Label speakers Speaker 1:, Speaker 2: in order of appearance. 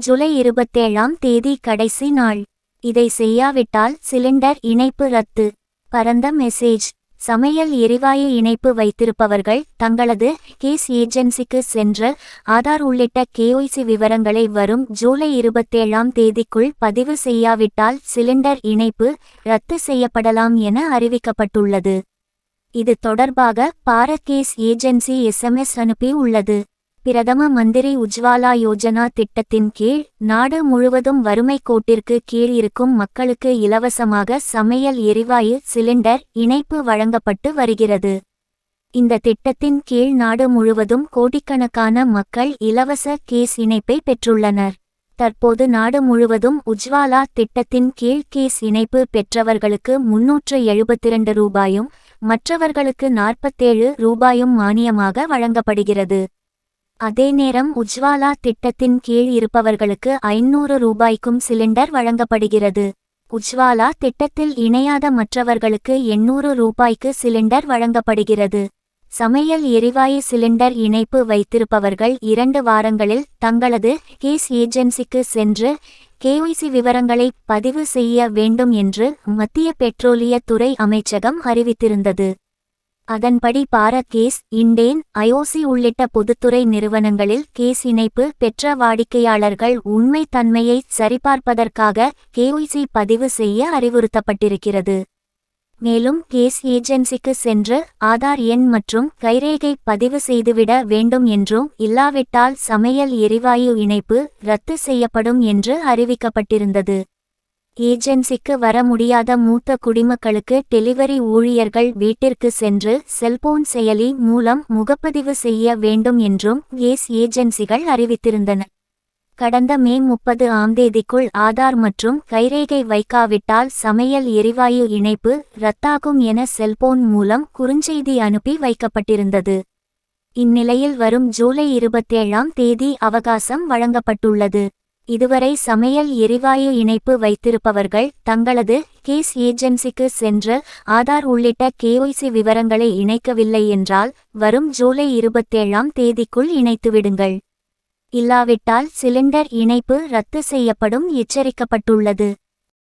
Speaker 1: ஜூலை இருபத்தேழாம் தேதி கடைசி நாள். இதை செய்யாவிட்டால் சிலிண்டர் இணைப்பு ரத்து. பரந்த மெசேஜ். சமையல் எரிவாயு இணைப்பு வைத்திருப்பவர்கள் தங்களது கேஸ் ஏஜென்சிக்கு சென்று ஆதார் உள்ளிட்ட கேஒய்சி விவரங்களை வரும் ஜூலை இருபத்தேழாம் தேதிக்குள் பதிவு செய்யாவிட்டால் சிலிண்டர் இணைப்பு ரத்து செய்யப்படலாம் என அறிவிக்கப்பட்டுள்ளது. இது தொடர்பாக பாரத் கேஸ் ஏஜென்சி எஸ்எம்எஸ் அனுப்பி உள்ளது. பிரதம மந்திரி உஜ்வாலா யோஜனா திட்டத்தின் கீழ் நாடு முழுவதும் வறுமை கோட்டிற்கு கீழ் இருக்கும் மக்களுக்கு இலவசமாக சமையல் எரிவாயு சிலிண்டர் இணைப்பு வழங்கப்பட்டு வருகிறது. இந்த திட்டத்தின் கீழ் நாடு முழுவதும் கோடிக்கணக்கான மக்கள் இலவச கேஸ் இணைப்பை பெற்றுள்ளனர். தற்போது நாடு முழுவதும் உஜ்வாலா திட்டத்தின் கீழ் கேஸ் இணைப்பு பெற்றவர்களுக்கு முன்னூற்று எழுபத்திரண்டு ரூபாயும் மற்றவர்களுக்கு நாற்பத்தேழு ரூபாயும் மானியமாக வழங்கப்படுகிறது. அதே நேரம் உஜ்வாலா திட்டத்தின் கீழ் இருப்பவர்களுக்கு ஐநூறு ரூபாய்க்கும் சிலிண்டர் வழங்கப்படுகிறது. உஜ்வாலா திட்டத்தில் இணையாத மற்றவர்களுக்கு எண்ணூறு ரூபாய்க்கு சிலிண்டர் வழங்கப்படுகிறது. சமையல் எரிவாயு சிலிண்டர் இணைப்பு வைத்திருப்பவர்கள் இரண்டு வாரங்களில் தங்களது கேஸ் ஏஜென்சிக்கு சென்று கேஒய்சி விவரங்களை பதிவு செய்ய வேண்டும் என்று மத்திய பெட்ரோலியத்துறை அமைச்சகம் அறிவித்திருந்தது. அதன்படி பாரத் கேஸ் இண்டேன் ஐஓசி உள்ளிட்ட பொதுத்துறை நிறுவனங்களில் கேஸ் இணைப்பு பெற்ற வாடிக்கையாளர்கள் உண்மை தன்மையை சரிபார்ப்பதற்காக கேஒய்சி பதிவு செய்ய அறிவுறுத்தப்பட்டிருக்கிறது. மேலும் கேஸ் ஏஜென்சிக்கு சென்று ஆதார் எண் மற்றும் கைரேகை பதிவு செய்துவிட வேண்டும் என்றும் இல்லாவிட்டால் சமையல் எரிவாயு இணைப்பு ரத்து செய்யப்படும் என்று அறிவிக்கப்பட்டிருந்தது. ஏஜென்சிக்கு வர முடியாத மூத்த குடிமக்களுக்கு டெலிவரி ஊழியர்கள் வீட்டிற்கு சென்று செல்போன் செயலி மூலம் முகப்பதிவு செய்ய வேண்டும் என்றும் கேஸ் ஏஜென்சிகள் அறிவித்திருந்தன. கடந்த மே முப்பது ஆம் தேதிக்குள் ஆதார் மற்றும் கைரேகை வைக்காவிட்டால் சமையல் எரிவாயு இணைப்பு ரத்தாகும் என செல்போன் மூலம் குறுஞ்செய்தி அனுப்பி வைக்கப்பட்டிருந்தது. இந்நிலையில் வரும் ஜூலை இருபத்தேழாம் தேதி அவகாசம் வழங்கப்பட்டுள்ளது. இதுவரை சமையல் எரிவாயு இணைப்பு வைத்திருப்பவர்கள் தங்களது கேஸ் ஏஜென்சிக்கு சென்று ஆதார் உள்ளிட்ட கேஒய்சி விவரங்களை இணைக்கவில்லை என்றால் வரும் ஜூலை இருபத்தேழாம் தேதிக்குள் இணைத்துவிடுங்கள். இல்லாவிட்டால் சிலிண்டர் இணைப்பு ரத்து செய்யப்படும் எச்சரிக்கப்பட்டுள்ளது.